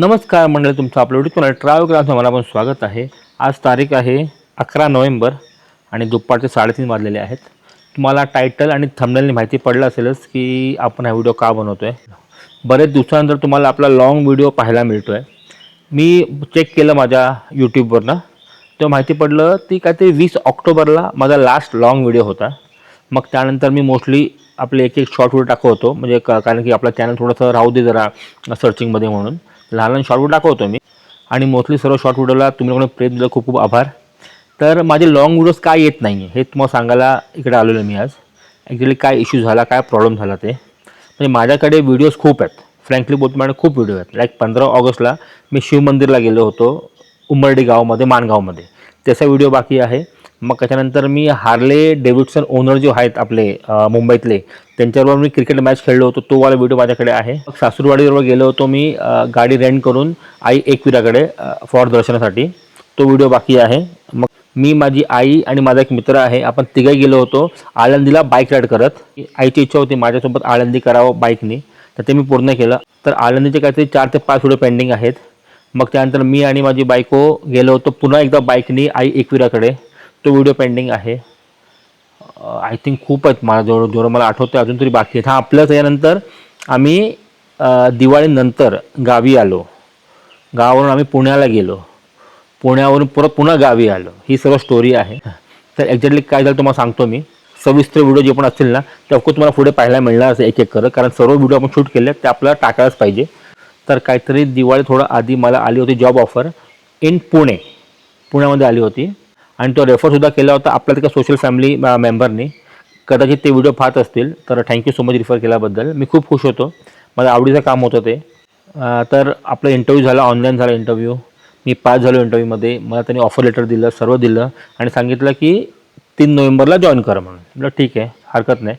नमस्कार मंडळी तुमचं आपलं व्हिडिओ चॅनल ट्रॅव्हल क्लासमध्ये मला पण स्वागत आहे. आज तारीख आहे अकरा नोव्हेंबर आणि दुपारचे साडेतीन वाजलेले आहेत. तुम्हाला टायटल आणि थंबनेलनी माहिती पडलं असेलच की आपण हा व्हिडिओ का बनवतो आहे बरेच दिवसानंतर तुम्हाला आपला लाँग व्हिडिओ पाहायला मिळतो आहे मी चेक केलं माझ्या यूट्यूबवरनं तेव्हा माहिती पडलं ती काहीतरी वीस ऑक्टोबरला माझा लास्ट लाँग व्हिडिओ होता. मग त्यानंतर मी मोस्टली आपले एक एक शॉर्ट व्हिडिओ टाकवतो म्हणजे कारण की आपलं चॅनल थोडंसं राहू दे जरा सर्चिंगमध्ये म्हणून. लहान लहान शॉर्ट दाखवतो मी. आणि मोस्टली सर्व शॉर्ट व्हिडिओला तुम्ही लोकांना प्रेम दिलं खूप खूप आभार. तर माझे लॉंग व्हिडिओज काय येत नाही आहे हे तुम्हाला सांगायला इकडे आलेलो मी आज. ॲक्च्युली काय इश्यू झाला काय प्रॉब्लेम झाला ते. म्हणजे माझ्याकडे व्हिडिओज खूप आहेत. फ्रँकली बोलतो माझ्या खूप व्हिडिओ आहेत. लाईक पंधरा ऑगस्टला मी शिवमंदिरला गेलो होतो उंबर्डी गावामध्ये माणगावमध्ये. त्याचा व्हिडिओ बाकी आहे. मग त्याच्यानंतर मी हार्ले डेव्हिडसन ओनर जे आहेत आपले मुंबईतले त्यांच्याबरोबर मी क्रिकेट मॅच खेळलो होतो. तो वाला व्हिडिओ माझ्याकडे आहे. मग सासूरवाडीबरोबर गेलो होतो मी गाडी रेंट करून आई एकविराकडे फॉर दर्शनासाठी. तो व्हिडिओ बाकी आहे. मग मी माझी आई आणि माझा एक मित्र आहे. आपण तिघे गेलो होतो. आळंदीला बाईक राईड करत. आईची इच्छा होती माझ्यासोबत आळंदी करावं बाईकनी. तर ते मी पूर्ण केलं. तर आळंदीचे काहीतरी चार ते पाच व्हिडिओ पेंडिंग आहेत. मग त्यानंतर मी आणि माझी बायको गेलो होतो. पुन्हा एकदा बाईकनी आई एकविराकडे. तो व्हिडिओ पेंडिंग आहे. आय थिंक खूप आहेत. मला जेवढं जेवढं मला आठवतं अजून तरी बाकी आहेत. हां आपलं त्याच्यानंतर आम्ही दिवाळीनंतर गावी आलो. गावावरून आम्ही पुण्याला गेलो. पुण्यावरून परत पुन्हा गावी आलो. ही सर्व स्टोरी आहे. तर एक्झॅक्टली काय झालं तुम्हाला सांगतो मी. सविस्तर व्हिडिओ जे पण असतील ना ते ऑफकोर्स तुम्हाला पुढे पाहायला मिळणार असं एक एक करत कारण सर्व व्हिडिओ आपण शूट केले ते आपल्याला टाकायलाच पाहिजे. तर काहीतरी दिवाळी थोडं आधी मला आली होती जॉब ऑफर इन पुणे पुण्यामध्ये आली होती. आणि तो रेफरसुद्धा केला होता आपल्या एका सोशल फॅमिली मेंबरनी कदाचित ते व्हिडिओ पाहत असतील तर थँक्यू सो मच रिफर केल्याबद्दल. मी खूप खुश होतो. माझं आवडीचं काम होतं ते. तर आपला इंटरव्ह्यू झाला ऑनलाईन झाला इंटरव्ह्यू मी पास झालो इंटरव्ह्यूमध्ये मला त्यांनी ऑफर लेटर दिलं सर्व दिलं. आणि सांगितलं की तीन नोव्हेंबरला जॉईन करा म्हणून. म्हटलं ठीक आहे हरकत नाही.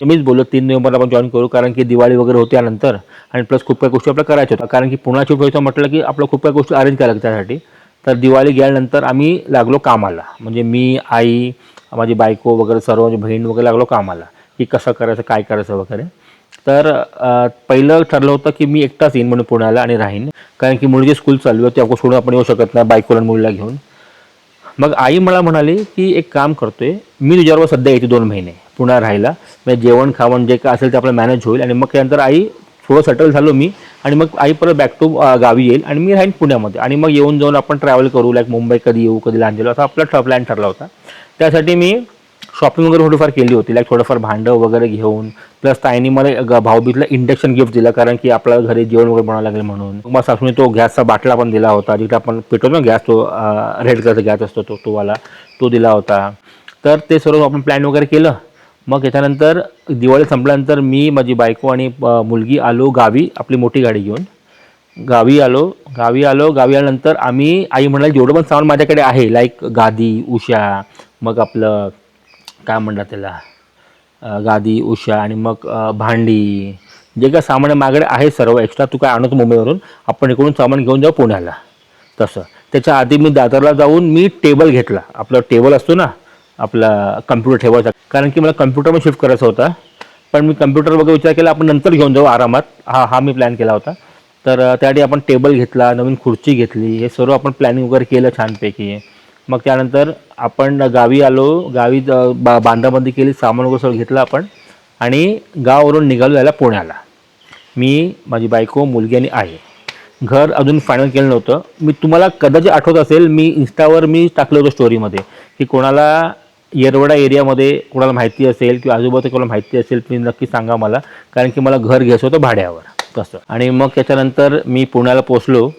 मीच बोललो तीन नोव्हेंबरला आपण जॉईन करू कारण की दिवाळी वगैरे होती यानंतर. आणि प्लस खूप काही गोष्टी आपल्या करायच्या होत्या. कारण की पुण्याची व्हायचं म्हटलं की आपलं खूप काही गोष्टी अरेंज करायला त्यासाठी. तर दिवाळी गेल्यानंतर आम्ही लागलो कामाला. म्हणजे मी आई माझी बायको वगैरे सर्व म्हणजे बहीण वगैरे लागलो कामाला. की कसं करायचं काय करायचं वगैरे. तर पहिलं ठरलं होतं की मी एकटाच येईन म्हणून पुण्याला आणि राहीन. कारण की मुलगी स्कूल चालू ते आपण सोडून आपण येऊ शकत नाही बायकोला मुलीला घेऊन. मग आई मला म्हणाली की एक काम करतोय मी तुझ्याबरोबर सध्या येते दोन महिने पुन्हा राहायला. म्हणजे जेवण खावण जे काय असेल ते आपलं मॅनेज होईल आणि मग त्यानंतर आई थोडं सेटल झालो मी आणि मग आई परत बॅक टू गावी येईल आणि मी राहीन पुण्यामध्ये. आणि मग येऊन जाऊन आपण ट्रॅव्हल करू लाईक मुंबई कधी येऊ कधी लांजेलो असा आपला प्लॅन ठरला होता. त्यासाठी मी शॉपिंग वगैरे थोडीफार केली होती लाईक थोडंफार भांडं वगैरे घेऊन. प्लस ताईने मला ग- भाऊबीजला इंडक्शन गिफ्ट दिलं कारण की आपल्याला घरी जेवण वगैरे बनवावं लागेल म्हणून. मग सासूने तो गॅसचा बाटला पण दिला होता जिथे आपण पेटवतो ना गॅस तो रेड कलरचा गॅस असतो तो तो वाला तो दिला होता. तर ते सर्व आपण प्लॅन वगैरे केलं. मग याच्यानंतर दिवाळी संपल्यानंतर मी माझी बायको आणि मुलगी आलो गावी आपली मोठी गाडी घेऊन. गावी आलो गावी आलो गावी आल्यानंतर आम्ही आई म्हणाली जेवढं पण सामान माझ्याकडे आहे लाईक गादी उषा मग आपलं काय म्हणतात त्याला गादी उषा आणि मग भांडी जे काय सामान माझ्याकडे आहे सर्व एक्स्ट्रा तू काय आणतो मुंबईवरून आपण इकडून सामान घेऊन जाऊ पुण्याला. तसं. त्याच्या आधी मी दादरला जाऊन मी टेबल घेतला. आपलं टेबल असतो ना आपला कम्प्युटर ठेवायचा. कारण की मला कम्प्युटरमध्ये शिफ्ट करायचा होता. पण मी कम्प्युटर वगैरे विचार केला आपण नंतर घेऊन जाऊ आरामात. हा हा मी प्लॅन केला होता. तर त्यासाठी आपण टेबल घेतला नवीन खुर्ची घेतली हे सर्व आपण प्लॅनिंग वगैरे केलं छानपैकी. मग त्यानंतर आपण गावी आलो गावी बा बांधाबंदी केली सामान वगैरे सगळं घेतलं आपण. आणि गावावरून निघालो जायला पुण्याला. मी माझी बायको मुलगी आणि आहे घर अजून फायनल केलं नव्हतं. मी तुम्हाला कदाचित आठवत असेल मी इन्स्टावर मी टाकलं होतं स्टोरीमध्ये की कोणाला येरवडा एरियामध्ये कोणाला माहिती असेल किंवा आजूबाजूला कोणाला माहिती असेल तुम्ही नक्की सांगा मला. कारण की मला घर घ्यायचं होतं भाड्यावर. तसं. आणि मग त्याच्यानंतर मी पुण्याला पोचलो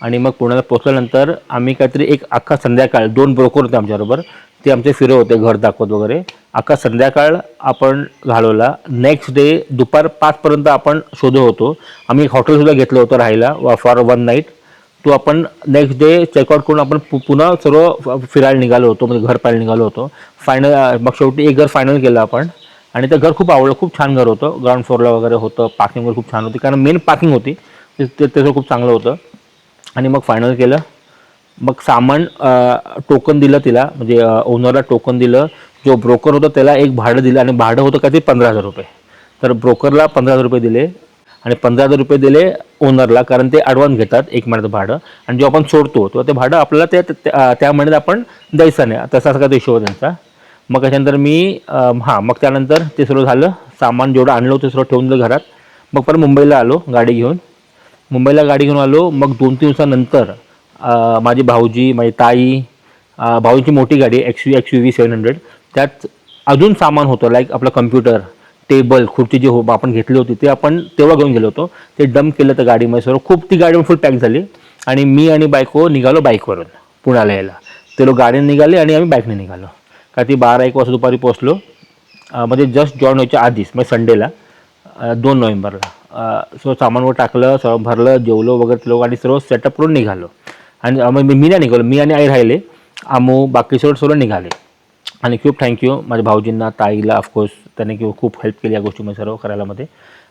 आणि मग पुण्याला पोचल्यानंतर आम्ही काहीतरी एक अख्खा संध्याकाळ दोन ब्रोकर होते आमच्याबरोबर. ते आमचे फिरव होते घर दाखवत वगैरे. अख्खा संध्याकाळ आपण घालवला. नेक्स्ट डे दुपार पाचपर्यंत आपण शोधत होतो. आम्ही एक हॉटेलसुद्धा घेतलं होतं राहायला फॉर वन नाईट तो आपण नेक्स्ट डे चेकआउट करून आपण पु- पुन्हा सर्व फिरायला निघालो होतो म्हणजे घर पाहायला निघालो होतो. फायनल मग शेवटी एक घर फायनल केलं आपण. आणि ते घर खूप आवडलं खूप छान घर होतं. ग्राउंड फ्लोअरला वगैरे होतं पार्किंग वगैरे खूप छान होती. कारण मेन पार्किंग होती. ते ते- त्याचं खूप चांगलं होतं. आणि मग फायनल केलं. मग सामान टोकन दिलं तिला. म्हणजे ओनरला टोकन दिलं. जो ब्रोकर होता त्याला एक भाडं दिलं. आणि भाडं होतं का ते पंधरा हजार रुपये. तर ब्रोकरला पंधरा हजार रुपये दिले. आणि पंधरा हजार रुपये दिले ओनरला कारण ते ॲडव्हान्स घेतात एक महिन्याचं भाडं. आणि जेव्हा आपण सोडतो तेव्हा ते भाडं आपल्याला त्या त्या त्या महिन्यात आपण द्यायचं नाही. तसा सगळा तो हिशोब त्यांचा. मग त्याच्यानंतर मी हां मग त्यानंतर ते सर्व झालं. सामान जेवढं आणलं होतं ते सर्व ठेवून दिलं घरात. मग परत मुंबईला आलो गाडी घेऊन. मुंबईला गाडी घेऊन आलो. मग दोन तीन दिवसानंतर माझी भाऊजी माझी ताई भाऊजीची मोठी गाडी X U X U V seven hundred त्यात अजून सामान होतं लाईक आपलं कम्प्युटर टेबल खुर्ची जी हो आपण घेतली होती ते आपण तेव्हा घेऊन गेलो होतो. ते डंप केलं तर गाडीमध्ये सर्व खूप ती गाडी फुल पॅक झाली. आणि मी आणि बायको निघालो बाईकवरून पुण्याला यायला. ते लोक गाडीने निघाले आणि आम्ही बाईकने निघालो. का ती बारा एक वाजता दुपारी पोहोचलो. म्हणजे जस्ट जॉईन व्हायच्या आधीच म्हणजे संडेला दोन नोव्हेंबरला. सो सामानवर टाकलं सर्व भरलं जेवलो वगैरे ते लोक आणि सर्व सेटअप करून निघालो. आणि मग मी मी नाही निघालो मी आणि आई राहिले. आमू बाकी सर्व सर्व निघाले. आणि खूप थँक्यू माझ्या भाऊजींना ताईला ऑफकोर्स त्याने किंवा खूप हेल्प केली या गोष्टीमध्ये सर्व करायला मध्ये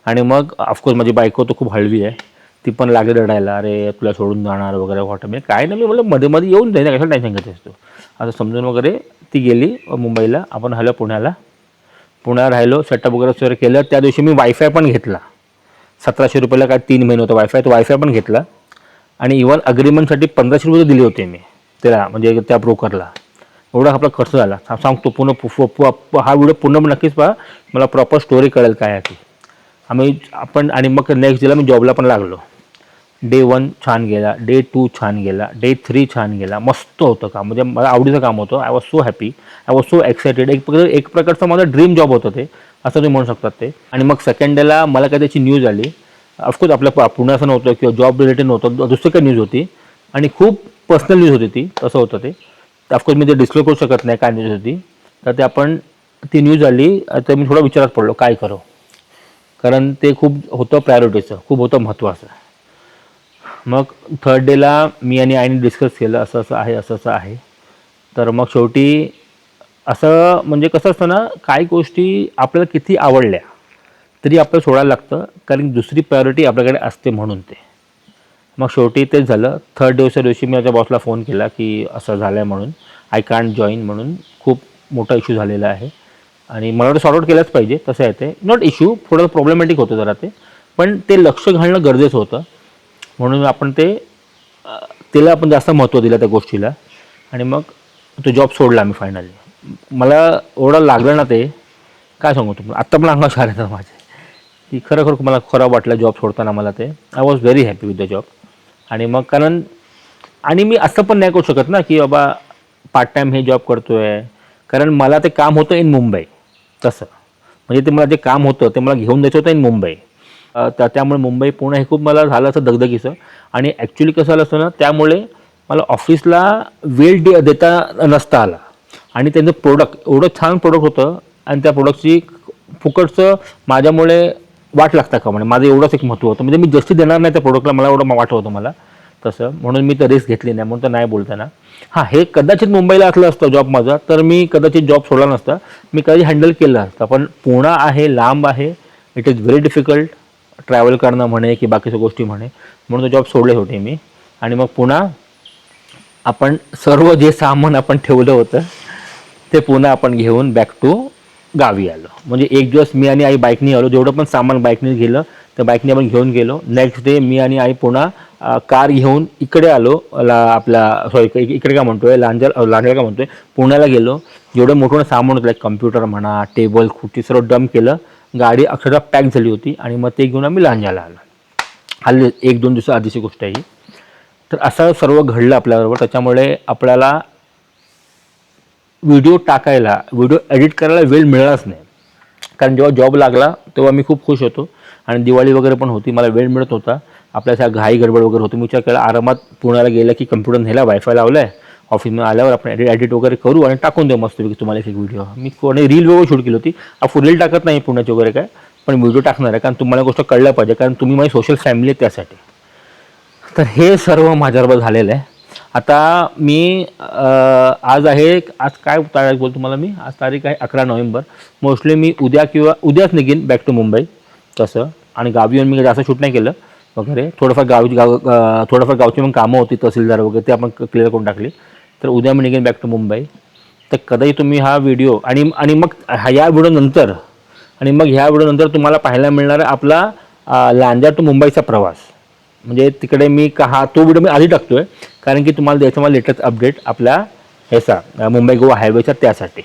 आणि मग ऑफकोर्स माझी बायको तर खूप हळवी आहे. ती पण लागली रडायला अरे तुला सोडून जाणार वगैरे वाटत म्हणजे काय नाही मी म्हणलं मध्ये मध्ये येऊन जाईल कशाला टेन्शन घेत असतो. असं समजून वगैरे ती गेली मुंबईला. आपण राहिलो पुण्याला. पुण्याला राहिलो सेटअप वगैरे सर्व केलं. त्या दिवशी मी वायफाय पण घेतला. सतराशे रुपयाला काय तीन महिने होतं वायफाय तो वायफाय पण घेतला. आणि इवन अग्रीमेंटसाठी पंधराशे रुपये दिले होते मी. त्याला म्हणजे त्या ब्रोकरला एवढा आपला खर्च झाला. सांगतो पुन्हा पु- पु- हा व्हिडिओ पुन्हा नक्कीच पहा. मला प्रॉपर स्टोरी कळेल काय आहे ती. आम्ही आपण आणि मग नेक्स्ट डेला मी जॉबला पण लागलो. डे वन छान गेला डे टू छान गेला डे थ्री छान गेला. मस्त होतं काम. म्हणजे मला आवडीचं काम होतं. I was so happy I was so excited एक प्रकार एक प्रकारचं माझं ड्रीम जॉब होतं ते. असं तुम्ही म्हणू शकतात ते. आणि मग सेकंड डेला मला काय त्याची न्यूज आली. ऑफकोर्स आपल्या प- पुण्याचं नव्हतं किंवा जॉब रिलेटेड नव्हतं. दुसरं दुसरी काही न्यूज होती. आणि खूप पर्सनल न्यूज होती ती. तसं होतं ते. ऑफकोर्स मी ते डिस्क्लोज करू शकत नाही काय न्यूज होती तर ते आपण ती न्यूज आली तर मी थोडा विचारात पडलो काय करू? कारण ते खूप होतं प्रायोरिटीचं खूप होतं महत्त्वाचं मग थर्ड डेला मी आणि आईने डिस्कस केलं असं असं आहे असं असं आहे. तर मग शेवटी असं म्हणजे कसं असतं ना काही गोष्टी आपल्याला किती आवडल्या तरी आपल्याला सोडायला लागतं कारण दुसरी प्रायोरिटी आपल्याकडे असते म्हणून ते. मग शेवटी तेच झालं. थर्ड दिवसा दिवशी मी माझ्या बॉसला फोन केला की असं झालं आहे म्हणून. आय कांट जॉईन म्हणून खूप मोठा इश्यू झालेला आहे. आणि मला वाटतं सॉर्ट आउट केलंच पाहिजे तसं आहे ते. नॉट इश्यू थोडं प्रॉब्लेमॅटिक होतं जरा ते. पण ते लक्ष घालणं गरजेचं होतं. म्हणून आपण ते तिला त्याला आपण जास्त महत्त्व दिलं त्या गोष्टीला. आणि मग तो जॉब सोडला मी फायनली मला एवढं लागलं ना ते काय सांगू तुम्हाला? आत्ता पण अंगा शार येतात माझे. की खरोखर मला खराब वाटलं जॉब सोडताना मला ते. I was very happy with the job आणि मग कारण आणि मी असं पण नाही करू शकत ना की बाबा पार्ट टाईम हे जॉब करतो आहे कारण मला ते काम होतं इन मुंबई तसं. म्हणजे ते मला जे काम होतं ते मला घेऊन द्यायचं होतं इन मुंबई तर त्या त्यामुळे मुंबई पुणे हे खूप मला झालं असं दगदगीचं. आणि ॲक्च्युली कसं झालं असतं ना त्यामुळे मला ऑफिसला वेळ दे देता नसता आला. आणि त्यांचं प्रोडक्ट एवढं छान प्रोडक्ट होतं. आणि त्या प्रोडक्टची फुकटचं माझ्यामुळे वाट लागता का? म्हणजे माझं एवढंच एक महत्त्व होतं. म्हणजे मी जास्ती देणार नाही त्या प्रोडक्टला मला एवढं वाटत होतं मला. तसं. म्हणून मी तर रिस्क घेतली नाही म्हणून तर नाही बोलताना. हां हे कदाचित मुंबईला असलं असतं जॉब माझा तर मी कदाचित जॉब सोडला नसता. मी कधी हँडल केलं असतं पण पुणा आहे लांब आहे. It is very difficult travel करणं म्हणे की बाकीच्या गोष्टी म्हणे. म्हणून जॉब सोडले होते मी. आणि मग पुन्हा आपण सर्व जे सामान आपण ठेवलं होतं ते पुन्हा आपण घेऊन बॅक टू गावी आलो. म्हणजे एक दिवस मी आणि आई बाईकने आलो. जेवढं पण सामान बाईकने गेलं ते बाईकने आपण घेऊन गेलो. नेक्स्ट डे मी आणि आई पुन्हा कार घेऊन इकडे आलो. ला आपला सॉरी इकडे का म्हणतोय? लांजर लांजर का म्हणतोय? पुण्याला गेलो. जेवढं मोठं मोठं सामान होतं लाईक कम्प्युटर म्हणा टेबल खुर्ची सर्व डम्प केलं. गाडी अक्षरशः पॅक झाली होती आणि मग ते घेऊन आम्ही लांजाला आलो. हल्ली एक दोन दिवसा आधीची गोष्ट आहे ही. तर असं सर्व घडलं आपल्याबरोबर. त्याच्यामुळे आपल्याला व्हिडिओ टाकायला व्हिडिओ एडिट करायला वेळ मिळालाच नाही. कारण जेव्हा जॉब लागला तेव्हा मी खूप खुश होतो. आणि दिवाळी वगैरे पण होती मला वेळ मिळत होता. आपल्या अशा घाई गडबड वगैरे होती. मी विचार केला आरामात पुण्याला गेलं की कम्प्युटर नेला वायफाय लावला आहे ऑफिसमध्ये आल्यावर आपण एडिट एडिट वगैरे करू आणि टाकून देऊ मस्तपैकी तुम्हाला एक व्हिडिओ मी कोणी रील वगैरे शूट केली होती. आपण रील टाकत नाही पुण्याची वगैरे काय पण व्हिडिओ टाकणार आहे. कारण तुम्हाला गोष्ट कळल्या पाहिजे. कारण तुम्ही माझी सोशल फॅमिली आहे त्यासाठी. तर हे सर्व माझ्याबरोबर झालेलं आहे. आता मी आज आहे आज काय तारीख बोल तुम्हाला मी? आज तारीख आहे अकरा नोव्हेंबर. मोस्टली मी उद्या किंवा उद्याच निघेन बॅक टू मुंबई तसं. आणि गावी येऊन मी जास्त शूट नाही केलं वगैरे. थोडंफार गावी गाव थोडंफार गावची मग कामं होती तहसीलदार वगैरे ते आपण क्लिअर करून टाकली. तर उद्या मी निघेन बॅक टू मुंबई तर कदाचित तुम्ही हा व्हिडिओ आणि आणि मग हा या व्हिडिओ नंतर आणि मग ह्या व्हिडिओनंतर तुम्हाला पाहायला मिळणार आपला लांजा टू मुंबईचा प्रवास. म्हणजे तिकडे मी का हा तो व्हिडिओ मी आधी टाकतो आहे कारण की तुम्हाला द्यायचं मला लेटेस्ट अपडेट आपल्या ह्याचा मुंबई गोवा हायवेचा त्यासाठी.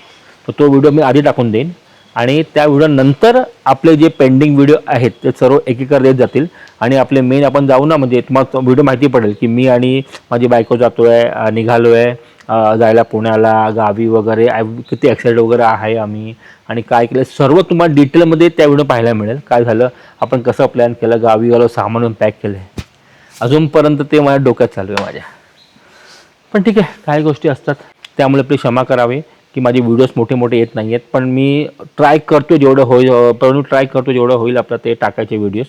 तर तो व्हिडिओ मी आधी टाकून देईन. आणि त्या व्हिडिओ नंतर आपले जे पेंडिंग व्हिडिओ आहेत ते सर्व एकीकडे देत जातील. आणि आपले मेन आपण जाऊ ना म्हणजे तुम्हाला व्हिडिओ माहिती पडेल की मी आणि माझी बायको जातो आहे निघालो आहे जायला पुण्याला गावी वगैरे किती ॲक्सिडेंट वगैरे आहे आम्ही. आणि काय केलं सर्व तुम्हाला डिटेलमध्ये त्या व्हिडिओ पाहायला मिळेल. काय झालं आपण कसं प्लॅन केलं गावी गेलो सामान पॅक केलं अजूनपर्यंत ते माझ्या डोक्यात चालू आहे माझ्या. पण ठीक आहे काही गोष्टी असतात. त्यामुळे आपली क्षमा करावी की माझे व्हिडिओज मोठे मोठे येत नाही आहेत पण मी ट्राय करतो जेवढं होईल परंतु ट्राय करतो जेवढं होईल आपलं ते टाकायचे व्हिडिओज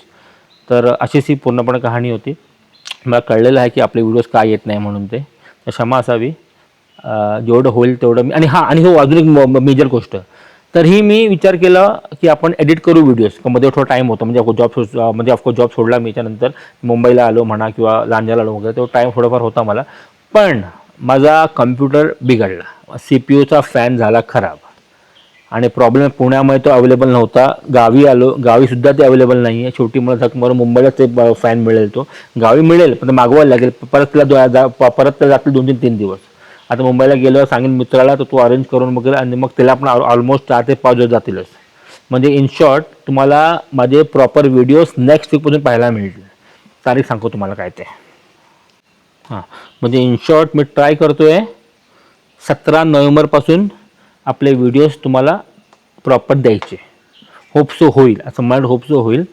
तर अशीच ही पूर्णपणे कहाणी होती. मला कळलेलं आहे की आपले व्हिडिओज काय येत नाही म्हणून ते. तर क्षमा असावी. जेवढं होईल तेवढं मी आणि हां आणि हो अजून एक मेजर गोष्ट. तर ही मी विचार केला की आपण एडिट करू व्हिडिओजमध्ये थोडा टाईम होतो. म्हणजे जॉब म्हणजे ऑफकोर्स जॉब सोडला मी त्यानंतर मुंबईला आलो म्हणा किंवा लांजाला आलो वगैरे तो टाईम थोडाफार होता मला. पण माझा कम्प्युटर बिघडला. सी पी यूचा फॅन झाला खराब. आणि प्रॉब्लेम पुण्यामध्ये तो अवेलेबल नव्हता. गावी आलो गावीसुद्धा ते अवेलेबल नाही आहे शेवटी मला झक मुंबईला ते फॅन मिळेल तो. गावी मिळेल पण मागवायला लागेल. परत त्याला दो- जा- प- परत त्याला जातील दोन तीन तीन दिवस. आता मुंबईला गेलो सांगेन मित्राला तर तो अरेंज करून वगैरे आणि मग त्याला पण ऑलमोस्ट चार ते पाच दिवस जातीलच. म्हणजे इन शॉर्ट तुम्हाला माझे प्रॉपर व्हिडिओज नेक्स्ट वीकपासून पाहायला मिळतील. तारीख सांगतो तुम्हाला काय ते. हां. म्हणजे इन शॉर्ट मी ट्राय करतो आहे सतरा नोव्हेंबरपासून आपले व्हिडिओज तुम्हाला प्रॉपर द्यायचे. होप सो होईल. असं मला होप सो होईल.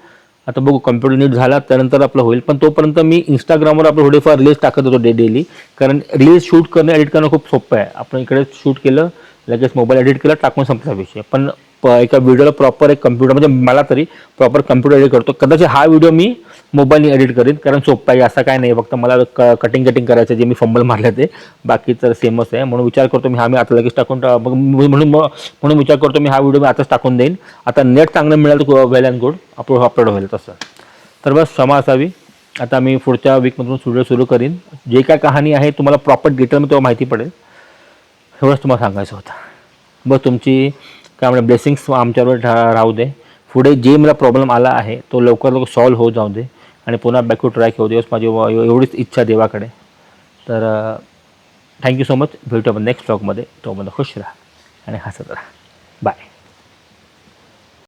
आता बघू कम्प्युटर नीट झाला त्यानंतर आपलं होईल. पण तोपर्यंत मी इंस्टाग्रामवर आपलं थोडेफार रिल्स टाकत होतो डे डेली कारण रिल्स शूट करणं एडिट करणं खूप सोपं आहे. आपण इकडे शूट केलं लगेच मोबाईल एडिट केला टाकून संपला विषय. पण एका व्हिडिओला प्रॉपर एक कम्प्युटर म्हणजे मला तरी प्रॉपर कम्प्युटर एडिट करतो. कदाचित हा व्हिडिओ मी मोबाईलने एडिट करेन कारण सोपं आहे असं काय नाही. फक्त मला क कटिंग कटिंग करायचं जे मी फंबल मारले ते. बाकी तर सेमच आहे. म्हणून विचार करतो मी हा मी आता लगेच टाकून मग म्हणून मग- म्हणून विचार करतो मी हा व्हिडिओ मी आताच टाकून देईन. आता नेट चांगलं मिळालं तर well and good upload upload होईल तसं. तर बस क्षमा असावी. आता मी पुढच्या वीकमधून व्हिडिओ सुरू करीन. जे काय कहाणी आहे तुम्हाला प्रॉपर डिटेलमध्ये तेव्हा माहिती पडेल. एवढंच तुम्हाला सांगायचं होतं. बस तुमची काय म्हणजे ब्लेसिंग्स आमच्यावर रा- राहू दे. पुढे जे मला प्रॉब्लेम आला आहे तो लवकर लवकर सॉल्व्ह होत जाऊ दे. आणि पुन्हा बॅक टू ट्रॅक होऊ दे. माझी एवढीच इच्छा देवाकडे. तर थँक्यू सो मच भेटू आपण नेक्स्ट स्टॉकमध्ये मला खुश राहा आणि हसत राहा. बाय